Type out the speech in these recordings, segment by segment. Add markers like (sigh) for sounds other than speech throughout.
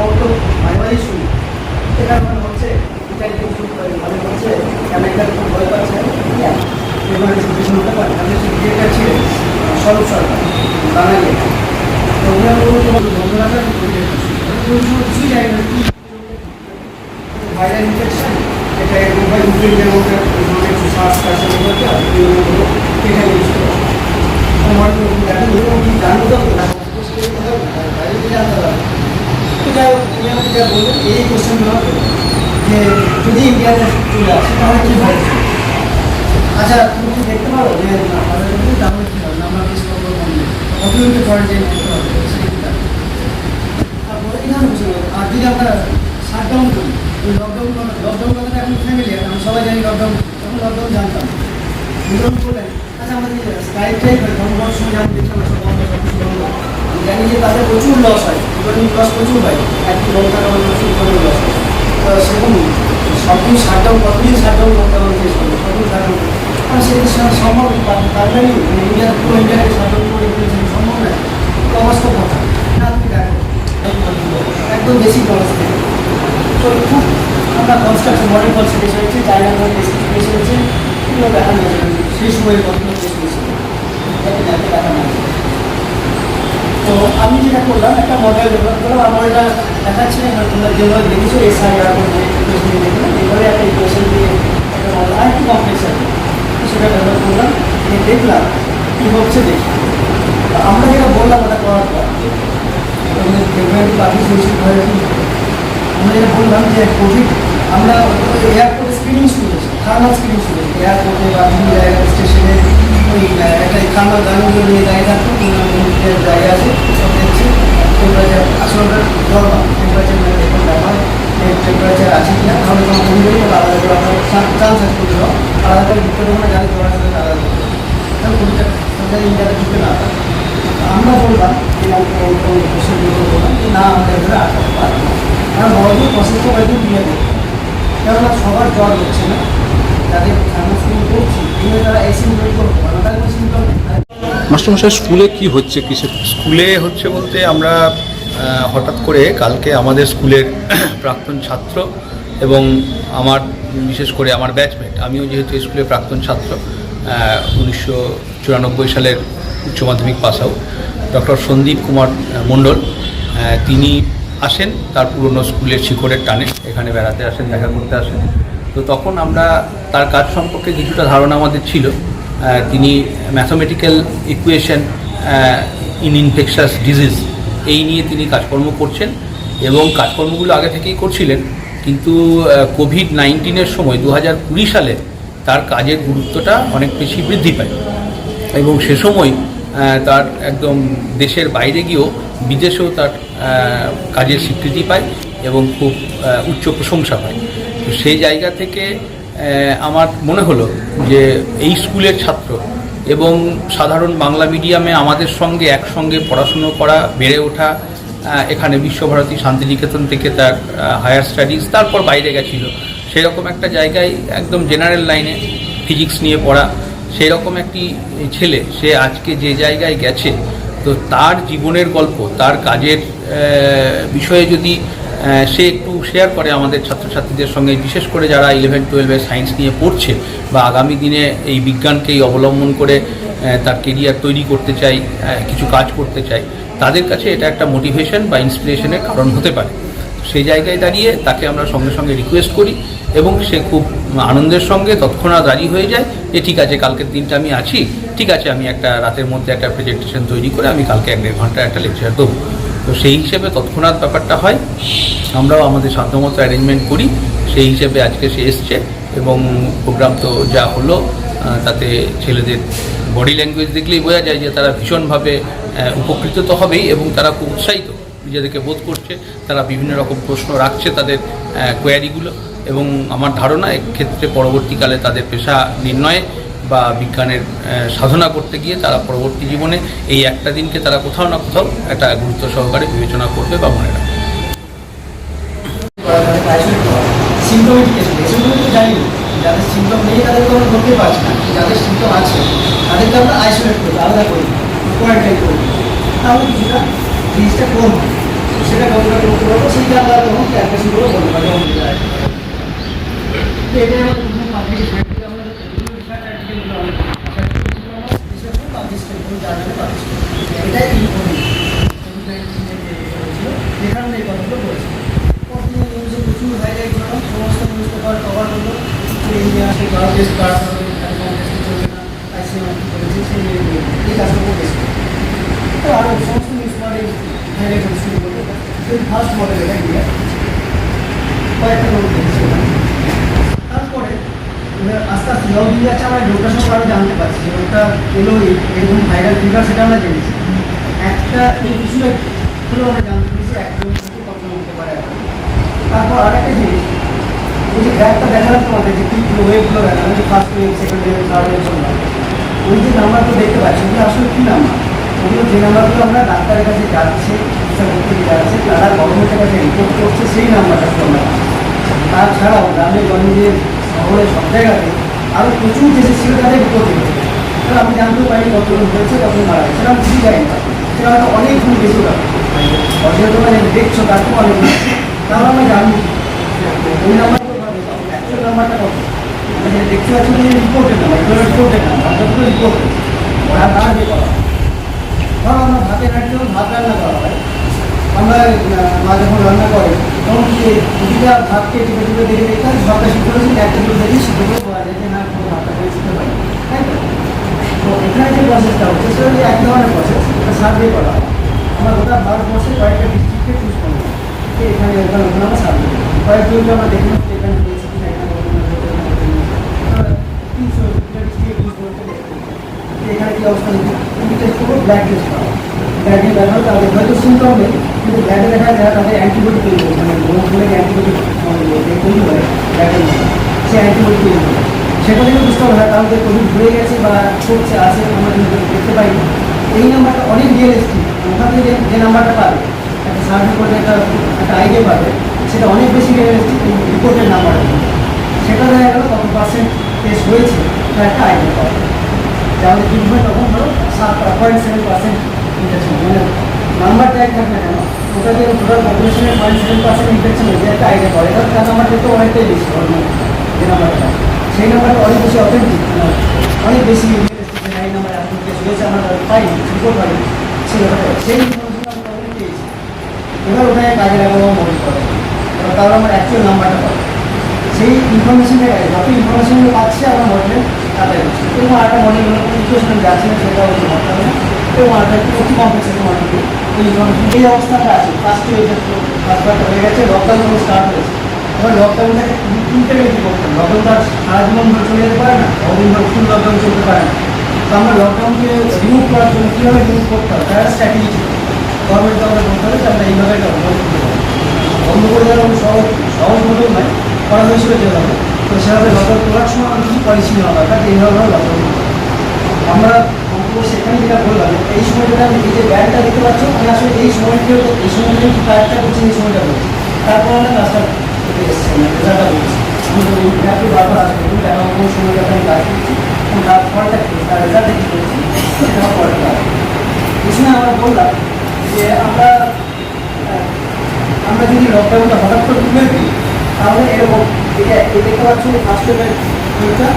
খবর তো মাঝে মাঝে শুনি। এটা মানে হচ্ছে, এটা একটু শুনতে পারি মানে হচ্ছে আমেরিকার খুব ভয় পাচ্ছে? এবার কিছু হতে পারে তাদের যেটা ছিলেন স্বরূপ সরকার বাঙালি। তো ওনার বন্ধুরা কিছুই জানি? না, কি ভাইরাল ইনফেকশন এটা মধ্যে একটু শ্বাস কাশি মধ্যে এটা ইউজ করে আমার জানি এরকম তো না বাইরে থেকে জানতে পারবে তো যাই তুমি যা বললেন এই কোশ্চেনগুলো যে যদি ইন্ডিয়াতে চলে আসে, তাহলে কী হয়? আচ্ছা তুমি কি দেখতে পারো যে আমরা আর যদি আমরা শাটডাউন করি, ওই লকডাউন লকডাউন কথাটা এখন ফ্যামিলি আমরা সবাই জানি লকডাউন লকডাউন জানতাম। করলেন আচ্ছা আমাদের সময় আমি দেখলাম সব কিছু বন্ধ আমি জানি যে তাদের প্রচুর লস হয়। ইকোনমিক লস প্রচুর হয়। একটি বড় টাকা মানুষ ইকোনমিক লস হয়। তো সেরকম সব দিন শাটডাউন কতদিন শাটডাউন করতে হবে যে সবদিন শাটডাউন আর সেটা সম্ভব পারবেন ইন্ডিয়ার পুরো ইন্ডিয়াকে শাটডাউন করে দিয়েছে সম্ভব নয় তো কথা না একদম বেশি অবস্থা। তো খুব আমরা কনস্ট্রাকশন মডেল কনস্ট্রাকশন হচ্ছে জায়গা বেশি হচ্ছে এগুলো দেখানো সেই সময় কতগুলো বেশি বেশি এটাকে দেখে দেখানো আছে তো আমি যেটা করলাম, একটা মডেল ডেভেলপ করলাম। আমার এটা দেখাচ্ছে এবার তোমরা যেভাবে দেখেছ এসআই এখন যে ইকুয়েশন দেখলাম এইভাবে একটা ইকুয়েশন দিয়ে একটা মডেল আর একটু কমপ্লেক্স সেটা ডেভেলপ করলাম দিয়ে দেখলাম কী হচ্ছে দেখি। আমরা যেটা বললাম, ওটা করার পর দেখবেন বাকি সুইচিং হয়ে আমরা যেটা বললাম যে কোভিড আমরা এয়ারপোর্টে স্ক্রিনিং শুরু করেছি থার্মাল স্ক্রিনিং শুরু করেছি এয়ারপোর্টে বা বিভিন্ন স্টেশনে ওই একটা গানগুলো নিয়ে দাঁড়িয়ে থাকতো বিভিন্ন জায়গা আছে সব দেখছি টেম্পারেচার আসলে ওটা নর্মাল টেম্পারেচার মানে দেখুন ব্যাপার টেম্পারেচার আছে কিনা তাহলে তোমার আলাদা করে আলাদা করে ঢুকতে দেবো না যাদের তোমার আলাদা করে তাহলে ঢুকতে না আমরা বললাম যে বললাম যে না আমাদের এখানে আটকাতে পারব না কারণ বড়দের প্রসেসটা দেবো কেননা সবার জ্বর হচ্ছে না যাদের থার্মোস্ক্রিন করছি কিন্তু তারা এই সিমটম করতে পারে তাদের কোনো সিমটম নেই। মাস্টারমশাই স্কুলে কি হচ্ছে কিসের? স্কুলে হচ্ছে বলতে আমরা হঠাৎ করে কালকে আমাদের স্কুলের (clears throat) প্রাক্তন ছাত্র এবং আমার বিশেষ করে আমার ব্যাচমেট আমিও যেহেতু স্কুলের প্রাক্তন ছাত্র উনিশশো চুরানব্বই সালের উচ্চ মাধ্যমিক pass out doctor Sandip Kumar Mondal তিনি আসেন তার পুরনো স্কুলের শিকড়ের টানে এখানে বেড়াতে আসেন দেখা করতে আসেন। তো তখন আমরা তার কাজ সম্পর্কে কিছুটা ধারণা আমাদের ছিল। তিনি mathematical equation in infectious disease এই নিয়ে তিনি কাজকর্ম করছেন এবং কাজকর্মগুলো আগে থেকেই করছিলেন। কিন্তু কোভিড নাইন্টিনের সময় দু হাজার কুড়ি সালে তার কাজের গুরুত্বটা অনেক বেশি বৃদ্ধি পায় এবং সে সময় তার একদম দেশের বাইরে গিয়েও বিদেশেও তার কাজের স্বীকৃতি পায় এবং খুব উচ্চ প্রশংসা পায়। তো সেই জায়গা থেকে আমার মনে হলো যে এই স্কুলের ছাত্র এবং সাধারণ বাংলা মিডিয়ামে আমাদের সঙ্গে একসঙ্গে পড়াশুনো করা, বেড়ে ওঠা এখানে বিশ্বভারতী শান্তিনিকেতন থেকে তার হায়ার স্টাডিজ তারপর বাইরে গেছিল। সেরকম একটা জায়গায় একদম জেনারেল লাইনে ফিজিক্স নিয়ে পড়া। সেই রকম একটি ছেলে, সে আজকে যে জায়গায় গেছে, তো তার জীবনের গল্প, তার কাজের বিষয়ে যদি সে একটু শেয়ার করে আমাদের ছাত্রছাত্রীদের সঙ্গে, বিশেষ করে যারা ইলেভেন টুয়েলভে সায়েন্স নিয়ে পড়ছে বা আগামী দিনে এই বিজ্ঞানকেই অবলম্বন করে তার কেরিয়ার তৈরি করতে চাই কিছু কাজ করতে চাই, তাদের কাছে এটা একটা মোটিভেশন বা ইন্সপিরেশনের কারণ হতে পারে। সেই জায়গায় দাঁড়িয়ে তাকে আমরা সঙ্গে সঙ্গে রিকোয়েস্ট করি এবং সে খুব আনন্দের সঙ্গে তৎক্ষণাৎ রাজি হয়ে যায় যে, ঠিক আছে, কালকের দিনটা আমি আছি, ঠিক আছে, আমি একটা রাতের মধ্যে একটা প্রেজেন্টেশন তৈরি করে আমি কালকে এক দেড় ঘণ্টা একটা লেকচার দেবো। তো সেই হিসেবে তৎক্ষণাৎ ব্যাপারটা হয়। আমরাও আমাদের সাধ্যমতো অ্যারেঞ্জমেন্ট করি। সেই হিসেবে আজকে সে এসছে এবং প্রোগ্রাম তো যা হলো তাতে ছেলেদের বডি ল্যাঙ্গুয়েজ দেখলেই বোঝা যায় যে তারা ভীষণভাবে উপকৃত তো হবেই এবং তারা খুব উৎসাহিত নিজেদেরকে বোধ করছে। তারা বিভিন্ন রকম প্রশ্ন রাখছে তাদের কোয়ারিগুলো এবং আমার ধারণা এক্ষেত্রে পরবর্তীকালে তাদের পেশা নির্ণয়ে বা বিজ্ঞানের আহ, সাধনা করতে গিয়ে তারা পরবর্তী জীবনে এই একটা দিনকে তারা কোথাও না কোথাও একটা গুরুত্ব সহকারে বিবেচনা করবে বা মনে রাখবে। সিমটমেটিক সিমটম তো জানি না। যাদের সিমটম নেই তাদের আমরা ধরতে পারছি না। যাদের সিমটম আছে তাদেরকে আমরা আইসোলেট করি আলাদা করি কোয়ারেন্টাইন করি তাহলে কিছুটা জিনিসটা কম সেটা কতটা করতে পারব সেই যদি আমরা তখন ক্যালকুলেশনগুলো বলতে পারি যেমন এটা এটাই আমাদের প্রথম পাবলিক সাইটে আমরা বিভিন্ন রিসার্চ আর্টিকেলগুলো অনেক বিশেষ করে এটাই যেখানে এই কথাগুলো বলছি প্রতিদিন নিউজে প্রচুর হাইলাইট হলো সমস্ত এই সেই ভারত দেশ করা হবে কংগ্রেস চলবে না আইসিএম করেছে সেই এই কাজগুলো বেশি তো আরও সমস্ত ফার্স্ট মডেল এটা ইন্ডিয়া কয়েকটা লোক দেখেছি ওখানে। তারপরে এবার আস্তে আস্তে লগ ইন যাচ্ছে, আমরা লোকটা সব আরও জানতে পারছি লোকটা এলো ভাইরাল ফিগার সেটা আমরা জেনেছি। একটা এই হলেও আমরা জানতে পেরেছি একজন কতজন হতে পারে। তারপর আরেকটা জিনিস ওই যে গ্যাপটা দেখালাম তোমাদের, যে কি ওয়েবগুলো দেখালাম ফার্স্ট ওয়েব সেকেন্ড ওই যে নাম্বারগুলো দেখতে পাচ্ছি ওগুলো আসলে কী নাম্বার যে নাম্বারগুলো আমরা ডাক্তারের কাছে যাচ্ছে তারা গভর্নমেন্টের কাছে করছে, সেই নাম্বারটা আমরা তাছাড়াও গ্রামে গঞ্জে শহরে সব জায়গাতে আরও প্রচুর কেসেস ছিল তাদের রিপোর্ট হয়েছে আমি জানতেও পারি কতজন হয়েছে কতজন মারা গেছে। সেটা কিছুই জানি না। সেটা হয়তো অনেকগুণ বেশি তোমরা দেখছ, তার তো অনেক তাহলে আমরা জানি। ওই নাম্বারটা কত? দেখতে পাচ্ছি রিপোর্টের নাম্বার রিপোর্টের নাম্বার না যে করা। আমরা ভাতে রাখতে ভাত রান্না করা হয়। আমরা মা যখন রান্না করে, তখন কি ভাতকে টিপে টিপে দেখে দেখতে হয় ভাতটা সিদ্ধ করেছি একটা দুটো দেখি সিদ্ধ করে বলা যায় যে না কোনো ভাতটা করে শিখতে পারি তাই তো তো এখানে যে প্রসেসটা হচ্ছে সেটা হচ্ছে এক ধরনের প্রসেস এটা সার্ভে করা। হয় আমরা গোটা ভারতবর্ষে কয়েকটা ডিস্ট্রিক্টকে চুজ করব যে এখানে ওখানে ওখানে আমরা সার্ভে করি কয়েকজনকে আমরা দেখে নিচ্ছি এখানে এখানে তিনশো যে এখানে কি অবস্থা টেস্ট করব ব্ল্যাক টেস্ট করা তাদের হয়তো সিমটম নেই কিন্তু ব্ল্যাকে দেখা যায় তাদের অ্যান্টিবডি তৈরি করে। মানে অ্যান্টিবডি তৈরি হয় ব্ল্যাকের সে অ্যান্টিবডি তৈরি সেটা থেকে বুঝতে হবে হ্যাঁ তাহলে কোভিড ঘুরে গেছে বা করছে আছে, আমরা দেখতে পাই না। এই নাম্বারটা অনেক রিয়েলিস্টিক ওখান থেকে যে- নাম্বারটা পাবে, একটা সার্ভে করে একটা একটা আইডিয়া পাবে, সেটা অনেক বেশি রিয়েলিস্টিক রিপোর্টের নাম্বার। সেটা দেখা গেল কত পার্সেন্ট টেস্ট হয়েছে, তার একটা আইডিয়া পাবে আমাদের ট্রিটমেন্ট তখন ধরো সাত পয়েন্ট সেভেন পার্সেন্ট ইনফেকশন মানে নাম্বারটা এক থাক না কেন? ওটা যে টোটাল পপুলেশনের পয়েন্ট সেভেন পার্সেন্ট ইনফেকশন হয়েছে, একটা আইডিয়া পড়ে তাহলে তার নাম্বারটা তো অনেকটাই বেশি নর্মাল যে নাম্বারটা। সেই নাম্বারটা অনেক বেশি অথেন্টিক অনেক বেশি নাম্বার কেস হয়েছে আমরা পাই রিপোর্ট পাই সেই সেই আমরা এবার ওটাকে কাজে লাগাবো মনে করে তাহলে আমার অ্যাকচুয়াল নাম্বারটা পাবো সেই ইনফরমেশনটা যত ইনফরমেশনগুলো পাচ্ছি আমরা মডেলে তাদের এবং আরেকটা মডেল ইকুয়েশন যাচ্ছে সেটা হচ্ছে ভাবতে এবং আরেকটা একটু অতি কমপ্লেক্স একটা মডেল ওই ইনফরমেশন এই অবস্থাটা আছে ফার্স্ট ওয়েভটা ফার্স্ট হয়ে গেছে লকডাউন স্টার্ট হয়েছে এবার লকডাউনটাকে ইন্টারভিউ করতে হবে লকডাউন তার সারা জীবন ধরে চলে যেতে পারে না। বহুদিন ধরে ফুল লকডাউন চলতে পারে না। আমরা লকডাউনকে রিমুভ করার জন্য কীভাবে রিমুভ করতে হবে তার স্ট্র্যাটেজি ছিল গভর্নমেন্টকে আমরা বলতে হবে যে আমরা এইভাবে এটা বন্ধ করতে বন্ধ করে দেওয়ার কোনো সহজ মতো নয়, করা হয়েছিল যেভাবে। তো সেভাবে লকডাউন করার সময় আমাদের কিছু পলিসি নেওয়া দরকার এইভাবে লকডাউন। আমরা সেখানে যেটা বললাম এই সময়টা আমি এই যে ব্যাগটা দেখতে পাচ্ছ, আমি আসলে এই সময়টা এই সময়টা কি কাজটা করছি, এই সময়টা করছি তারপর আমরা কাজটা এসেছি রেজাল্টটা বলছি আমি বারবার আসবে, কিন্তু এখন কোন সময়টা আমি কাজ করছি। তার ফলটা তার রেজাল্টটা কী করছি সেটা আমার পরে কাজ আমরা বললাম যে আমরা আমরা যদি লকডাউনটা হঠাৎ করে তুলে দিই, তাহলে এরকম, এটা দেখতে পাচ্ছ ফার্স্ট বইটা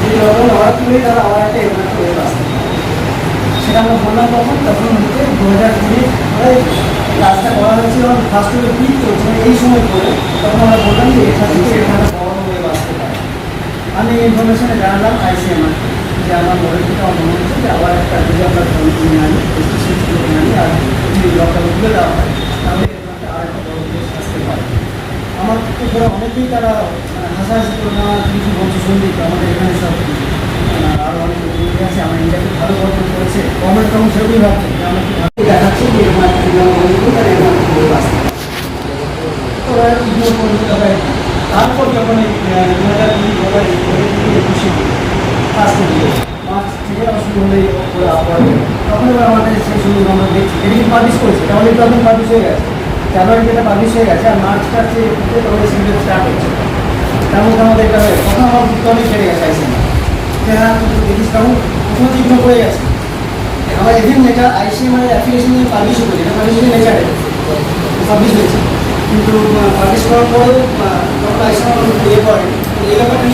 যদি লকডাউন হঠাৎ তুলে তাহলে আবার একটা এরকম একটা ওয়েভ আসতে সেটা আমরা বললাম তখন তখন হচ্ছে দু হাজার কুড়ি কাজটা করা হয়েছিল ফার্স্ট ওয়েভ পিক চলছে মানে এই সময় করে, তখন আমরা বললাম যে এখান থেকে এখানে বড় ওয়েভ আসতে পারে আমি ইনফরমেশনে জানালাম আইসিএমআর যে আমার মডেল থেকে আমার মনে হচ্ছে যে আবার একটা আমরা ফোন কিনে আনি সুইচ কিনে আনি আর যদি লকডাউন তুলে দেওয়া হয়, তাহলে একটা আর একটা বড় দেশ আসতে পারে। আমার ধরো অনেকেই তারা মানে হাসাহাসি করে না, কিছু বলছে সন্দীপ আমাদের এখানে সব। আরও অনেক লোক আছে, আমার ইন্ডিয়াকে ভালো গঠন করেছে গভর্নমেন্ট তখন সেরকমই ভাবছে। যে আমরা কি ভাবছি, দেখাচ্ছে যে আমরা মনে করি এরকম একটা আসতে পারে। তো ওরা ইগনোর করে দিতে হয় তারপর যখন দু হাজার করে একুশে ফার্স্ট দিয়ে মার্চ থেকে শুরু হলে তখন এবার আমাদের সেই সুযোগ আমরা দেখছি। এটা কিন্তু পাবলিশ করেছে। তাহলে তখন পাবলিশ হয়ে গেছে। জানুয়ারি যেটা পাবলিশ হয়ে গেছে আর মার্চ কাছে আমাদের সিরিয়াল স্টার্ট হচ্ছে। তার মধ্যে আমাদের এটা হয়ে তখন আমার অনেক বেড়ে গেছে আইসি যে হ্যাঁ দেখিস তখন ইগনোর করে গেছে। আমার এভিন এটা আইসিএম এর অ্যাপ্লিকেশন নিয়ে পাবলিশ করেছে এটা পাবলিশ নেচারে ছাব্বিশ হয়েছে। কিন্তু পাবলিশ করার পরেও করে করে এটা করে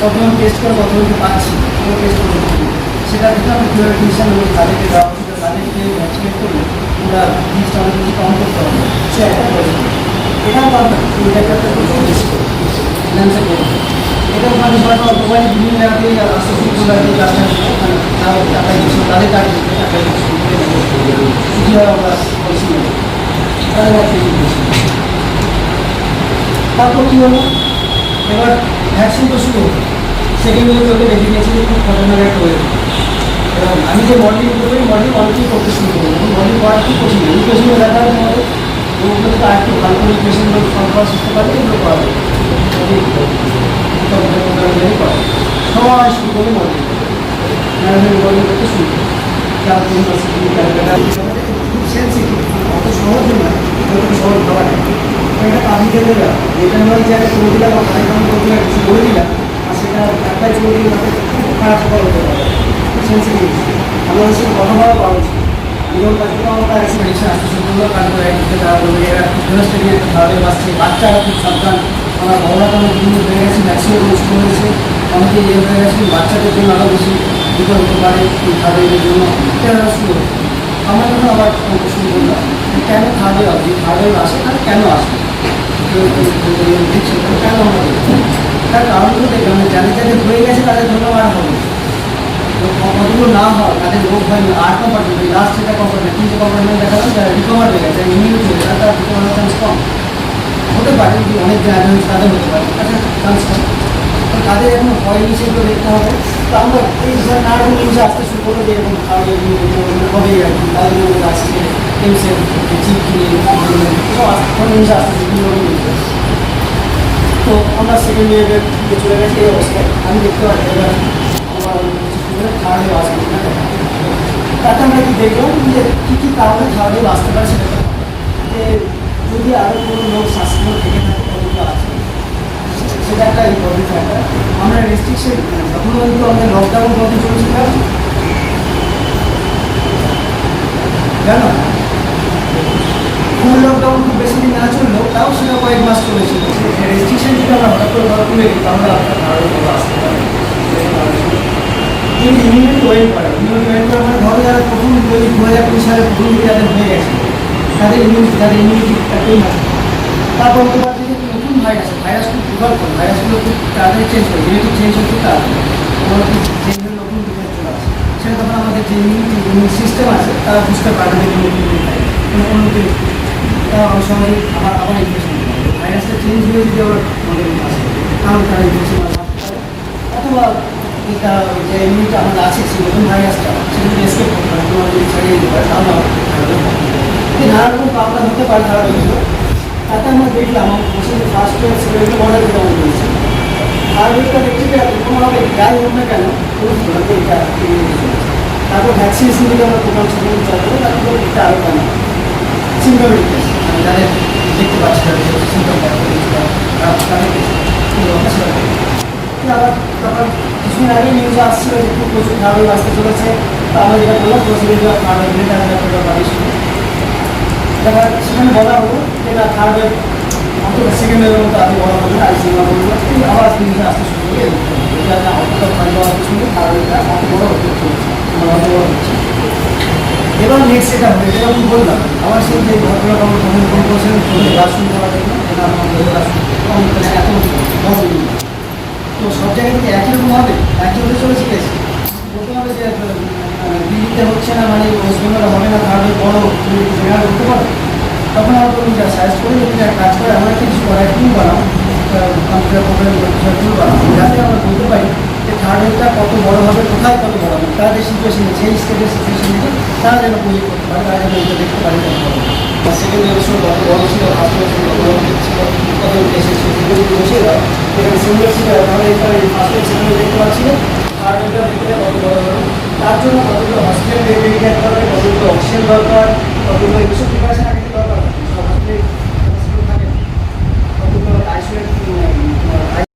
কতজন টেস্ট করে কতজন পাচ্ছি কোনো টেস্ট করতে সেটা থেকে আমি কীভাবে টিউশন এবং তাদেরকে দেওয়া উচিত তাদেরকে ভ্যাকসিনেট করলে আমরা জিনিসটা অনেক কিছু কম করতে হবে সে একটা প্রশ্ন এটাও পারবেন এটা একটা ল্যান্সের করবে তারপর কী হলো এবার ভ্যাকসিন তো শুরু সেকেন্ড ওয়েভ ওকে নিয়েছি খুব খতরনাক একটা ওয়েভ এবং আমি যে মডেলিং করি মডেলিং অনেকেই করতে শুরু করব মডেলিং করা খুব কঠিন এই পেশেন্টগুলো দেখা যায় মডেল ওগুলো তো আর একটু ভালো করে পেশেন্টগুলো কনফারেন্স করতে পারলে এগুলো করা যাবে সবাই করে মডেলিং ম্যানেজমেন্ট মডেলিং করতে শুরু ক্যালকুল ইউনিভার্সিটি ক্যালকাটা খুব অত সহজ নয় যত সহজ ভাবা যায় এটা কাজে গেলে এটা নয় যে একটা করে দিলাম বা খালি কাম দিলাম আর সেটা অ্যাপ্লাই করে দিলে খুব খারাপ ফল হতে পারে সেন্সিটিভ আমাদের সাথে কথা বলা পাওয়া উচিত যখন আমার এক্সপেডিশন একদিকে তারা বলবে এরা একটা ভাবে বাঁচছে বাচ্চারা খুব সাবধান আমার বড়রা হয়ে গেছে ম্যাক্সিমাম নষ্ট হয়ে গেছে অনেকে ইয়ে হয়ে গেছে বাচ্চাদের জন্য আরও বেশি বিপদ হতে পারে খাবারের জন্য এটা শুরু। আমরা যখন আবার শুরু করলাম কেন খাবে যে খাবে আসে তাহলে কেন আসে কেউ কেউ কেউ কেউ দিচ্ছে, তাহলে কেন আমরা কারণগুলো দেখলাম যে যাদের যাদের হয়ে গেছে তাদের আর হবে না। কতগুলো না হয়, তাদের রোগ হয় আর কম্পার্টমেন্ট লাস্ট যেটা কম্পার্টমেন্ট তিনটে কম্পার্টমেন্ট দেখালাম, যারা রিকভার হয়ে গেছে ইমিউনিটি হয়ে তারা রিকভার চান্স কম। হতে পারে অনেক জায়গায় তাদের হতে পারে আচ্ছা চান্স কম। তাদের এখন হয়নি সেগুলো দেখতে হবে। তো আমরা এই নানারকম নিউজে আসতে শুরু করব যে এরকম হবেই আর কি তাদের মধ্যে আসছে কেমসের চিপ কিনে সব আসতে আসছে। তো আমরা সেকেন্ড ইয়ারের চলে গেছি, এই অবস্থায়। আমি দেখতে পাচ্ছি আমার খাওয়ালে বাঁচবে তাতে আমরা কি দেখলাম যে কী কী কারণে খাওয়ালে বাঁচতে পারে সেটা যে যদি আরও কোনো লোক স্বাস্থ্য থেকে থাকে আছে সেটা একটা ইম্পর্টেন্ট ফ্যাক্টর আমরা রেস্ট্রিকশন যখন পর্যন্ত আমাদের লকডাউন কত চলছিল জানো ফুল লকডাউন খুব বেশি দিন না চললেও তাও সেটা কয়েক মাস চলেছিল রেস্ট্রিকশন যদি আমরা হঠাৎ করে ধরা দিই তাহলে আপনার ধারণা আসতে পারে কিন্তু ইমিউনিটি ওয়েট করে। ইমিউনিটি ওয়েট করে মানে ধরো যারা প্রথম দিকে হয়ে গেছে, তাদের ইমিউনিটি তাদের তারপর হতে পারে যে বিভাগ করে। ভাইরাসগুলো চেঞ্জ করে। জেনেটিক চেঞ্জ হচ্ছে তাড়াতাড়ি চেঞ্জ হলে নতুন ডিফেন্স চলে আসে সিস্টেম আছে, তারা বুঝতে পারবে যে ইমিউনিটি কোনো কোনো তারা চেঞ্জ হয়ে যদি আবার আমাদের তারা ইনফেকশন অথবা এটা যে ইমিউনিটি আমাদের আছে নতুন ভাইরাসটা সেটা এসকেপ করতে পারে, কোনো যদি ছাড়িয়ে দিতে পারে, তাহলে আমাদের নানা রকম প্রবলেম হতে পারে তারা কিন্তু তাতে আমরা দেখলাম আমার ফার্স্ট সেকেন্ড মডেল যেমন বলছি আর ওইটা দেখছি যে কোনোভাবে যাই হোক না কেন এটা তারপর ভ্যাকসিনেশন যদি আমরা প্রোগ্রাম সেখানে চালাবো তারপর এটা আরও কম। যাদের দেখতে পাচ্ছি তাদের আবার তখন কিছুদিন আগে নিউজে আসছিল যে প্রচুর খাবার আসতে চলেছে। তো আমরা যেটা বললাম প্রসিডিউর একটা বাড়ি ছিল এবার সেখানে বলা হলো যে থার্ড ওয়েভ অন্তত সেকেন্ড আগে বলা হলো আবার নিউজে আসতে শুরু করে এটা না পিছনে থার্ড বড় হচ্ছে। এবার নেক্সট যেটা আমি বললাম, আমার সেই যে ঘটনাটা আমার প্রথম ফোন করেছিলেন রাসুন করা যায় এটা আমার তো সব জায়গায় থেকে একই রকম হবে, একই হতে চলেছে কেস বলতে যে দিল্লিতে হচ্ছে না মানে ওয়েস্ট বেঙ্গলে হবে না, তাহলে বড় তুমি জেনারেল করতে পারো। তখন আমার তুমি যা সাজেস্ট করে তুমি যা কাজ করে আমার কিছু করার টুল বানাও কম্পিউটার প্রোগ্রাম বানাও। যাতে আমরা বলতে পারি যে থার্ড ওয়েভটা কত বড় হবে, কোথায় কত বড় সিচুয়েশনে সেই স্টেটের সিচুয়েশনে তারা যেন প্রজেক্ট করতে পারে তারা যেন এটা দেখতে পারে সেকেন্ড ওয়েভের সময় কত বড় ছিল ফার্স্ট সময় কত বড় ছিল কত কেসেস ছিল সেগুলো বসে দাও এখানে সিঙ্গেল ছিল তাহলে এখানে ফার্স্ট ওয়েভ সেকেন্ড দেখতে পাচ্ছি তার জন্য কতগুলো হসপিটাল বেড রেডি কতগুলো অক্সিজেন দরকার, কতগুলো এইসব প্রিপারেশন